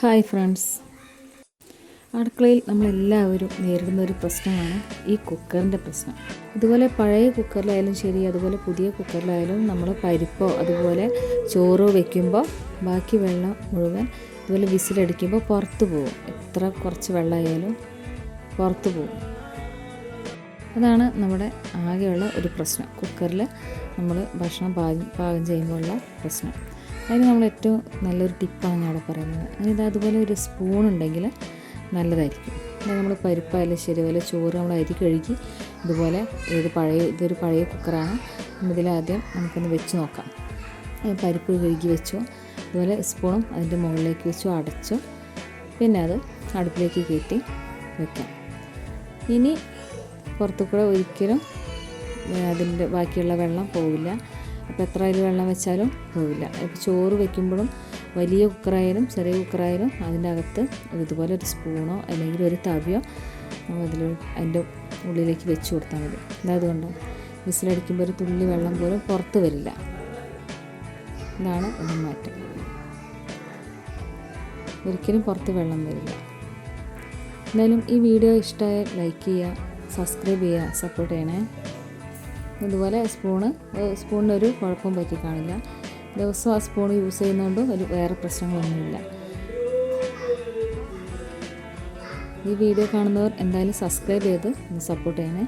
Hi friends. അടുക്കളയിൽ നമ്മളെല്ലാവരും നേരിടുന്ന ഒരു പ്രശ്നമാണ് ഈ കുക്കറിന്റെ പ്രശ്നം. ഇതുപോലെ പഴയ കുക്കറിലായാലും ശരി അതുപോലെ പുതിയ കുക്കറിലായാലും നമ്മൾ പരിപ്പോ അതുപോലെ ചോറോ വെക്കുമ്പോൾ ബാക്കി വെള്ളം മുഴുവൻ അതുപോലെ വിസിലടിക്കുമ്പോൾ പുറത്ത് പോകും. എത്ര കുറച്ച് വെള്ളമായാലും പുറത്ത് പോകും. അതാണ് നമ്മുടെ ആകെയുള്ള ഒരു പ്രശ്നം. കുക്കറിൽ നമ്മൾ ഭക്ഷണം പാകം പാകം ചെയ്യുമ്പോഴുള്ള പ്രശ്നം. അതിന് നമ്മൾ ഏറ്റവും നല്ലൊരു ടിപ്പാണ് ഞാൻ അവിടെ പറയുന്നത്. അതായത് അതുപോലെ ഒരു സ്പൂൺ ഉണ്ടെങ്കിൽ നല്ലതായിരിക്കും. അതായത് നമ്മൾ പരിപ്പായാലും ശരി അതുപോലെ ചോറ് നമ്മൾ അരി കഴുകി ഇതുപോലെ ഏത് പഴയ ഇതൊരു പഴയ കുക്കറാണ് ഇതിലാദ്യം നമുക്കൊന്ന് വെച്ച് നോക്കാം. പരിപ്പ് കഴുകി വെച്ചു. അതുപോലെ സ്പൂണും അതിന്റെ മുകളിലേക്ക് വെച്ചു അടച്ചു. പിന്നെ അത് അടുപ്പിലേക്ക് കയറ്റി വെക്കാം. ഇനി പുറത്തു കൂടെ ഒരിക്കലും അതിന്റെ ബാക്കിയുള്ള വെള്ളം പോവില്ല. അപ്പോൾ എത്ര അതിൽ വെള്ളം വെച്ചാലും പോവില്ല. ഇപ്പോൾ ചോറ് വെക്കുമ്പോഴും വലിയ കുക്കറായാലും ചെറിയ കുക്കറായാലും അതിന്റെ അകത്ത് ഇതുപോലെ ഒരു സ്പൂണോ അല്ലെങ്കിൽ ഒരു തവിയോ അതിൽ അതിന്റെ ഉള്ളിലേക്ക് വെച്ച് കൊടുത്താൽ മതി. അതായത് കൊണ്ടോ വിസിലടിക്കുമ്പോൾ ഒരു തുള്ളി വെള്ളം പോലും പുറത്ത് വരില്ല. ഇതാണ് ഇതിന് മാറ്റം. ഒരിക്കലും പുറത്ത് വെള്ളം വരില്ല. എന്തായാലും ഈ വീഡിയോ ഇഷ്ടമായ ലൈക്ക് ചെയ്യുക സബ്സ്ക്രൈബ് ചെയ്യുക സപ്പോർട്ട് ചെയ്യണേ. ഇതുപോലെ സ്പൂണ് സ്പൂണിന് ഒരു കുഴപ്പം പറ്റി കാണില്ല. ദിവസം ആ സ്പൂൺ യൂസ് ചെയ്യുന്നതുകൊണ്ട് ഒരു വേറെ പ്രശ്നങ്ങളൊന്നുമില്ല. ഈ വീഡിയോ കാണുന്നവർ എന്തായാലും സബ്സ്ക്രൈബ് ചെയ്ത് സപ്പോർട്ട് ചെയ്യണേ.